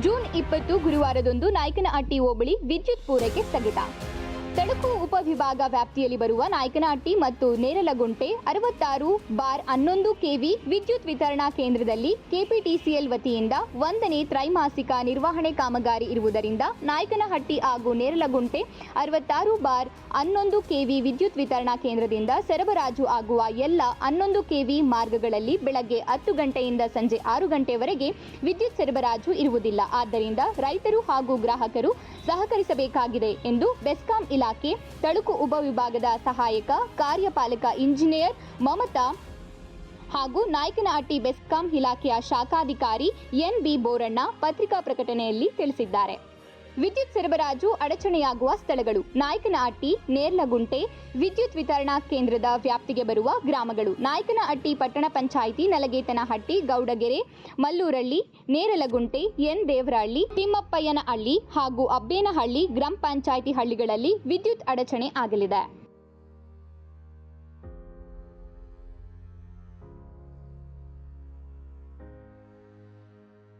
June ಇಪ್ಪತ್ತು ಗುರುವಾರದಂದು ನಾಯಕನಹಟ್ಟಿ ಹೋಬಳಿ ವಿದ್ಯುತ್ ಪೂರೈಕೆ ಸ್ಥಗಿತ. ತಳಕು ಉಪವಿಭಾಗ ವ್ಯಾಪ್ತಿಯಲ್ಲಿ ಬರುವ ನಾಯಕನಹಟ್ಟಿ ಮತ್ತು ನೇರಲಗುಂಟೆ ಅರವತ್ತಾರು ಬಾರ್ ಹನ್ನೊಂದು ಕೆವಿ ವಿದ್ಯುತ್ ವಿತರಣಾ ಕೇಂದ್ರದಲ್ಲಿ ಕೆಪಿಟಿಸಿಎಲ್ ವತಿಯಿಂದ ಒಂದನೇ ತ್ರೈಮಾಸಿಕ ನಿರ್ವಹಣೆ ಕಾಮಗಾರಿ ಇರುವುದರಿಂದ ನಾಯಕನಹಟ್ಟಿ ಹಾಗೂ ನೇರಲಗುಂಟೆ ಅರವತ್ತಾರು ಬಾರ್ ಹನ್ನೊಂದು ಕೆವಿ ವಿದ್ಯುತ್ ವಿತರಣಾ ಕೇಂದ್ರದಿಂದ ಸರಬರಾಜು ಆಗುವ ಎಲ್ಲ ಹನ್ನೊಂದು ಕೆವಿ ಮಾರ್ಗಗಳಲ್ಲಿ ಬೆಳಗ್ಗೆ ಹತ್ತು ಗಂಟೆಯಿಂದ ಸಂಜೆ ಆರು ಗಂಟೆವರೆಗೆ ವಿದ್ಯುತ್ ಸರಬರಾಜು ಇರುವುದಿಲ್ಲ. ಆದ್ದರಿಂದ ರೈತರು ಹಾಗೂ ಗ್ರಾಹಕರು ಸಹಕರಿಸಬೇಕಾಗಿದೆ ಎಂದು ಬೆಸ್ಕಾಂ ಇಲಾಖೆ ತಳುಕು ಉಪವಿಭಾಗದ ಸಹಾಯಕ, ಕಾರ್ಯಪಾಲಕ ಇಂಜಿನಿಯರ್ ಮಮತಾ ಹಾಗೂ ನಾಯಕನಹಟ್ಟಿ ಬೆಸ್ಕಾಂ ಇಲಾಖೆಯ ಶಾಖಾಧಿಕಾರಿ ಎನ್ ಬಿ ಬೋರಣ್ಣ ಪತ್ರಿಕಾ ಪ್ರಕಟಣೆಯಲ್ಲಿ ತಿಳಿಸಿದ್ದಾರೆ. ವಿದ್ಯುತ್ ಸರಬರಾಜು ಅಡಚಣೆಯಾಗುವ ಸ್ಥಳಗಳು. ನಾಯಕನಹಟ್ಟಿ ನೇರ್ಲಗುಂಟೆ ವಿದ್ಯುತ್ ವಿತರಣಾ ಕೇಂದ್ರದ ವ್ಯಾಪ್ತಿಗೆ ಬರುವ ಗ್ರಾಮಗಳು. ನಾಯಕನಹಟ್ಟಿ ಪಟ್ಟಣ ಪಂಚಾಯಿತಿ ನಲಗೇತನಹಟ್ಟಿ, ಗೌಡಗೆರೆ, ಮಲ್ಲೂರಳ್ಳಿ, ನೇರಲಗುಂಟೆ, ಎನ್ ದೇವರಹಳ್ಳಿ, ತಿಮ್ಮಪ್ಪಯ್ಯನಹಳ್ಳಿ ಹಾಗೂ ಅಬ್ಬೇನಹಳ್ಳಿ ಗ್ರಾಮ ಪಂಚಾಯಿತಿ ಹಳ್ಳಿಗಳಲ್ಲಿ ವಿದ್ಯುತ್ ಅಡಚಣೆ ಆಗಲಿದೆ.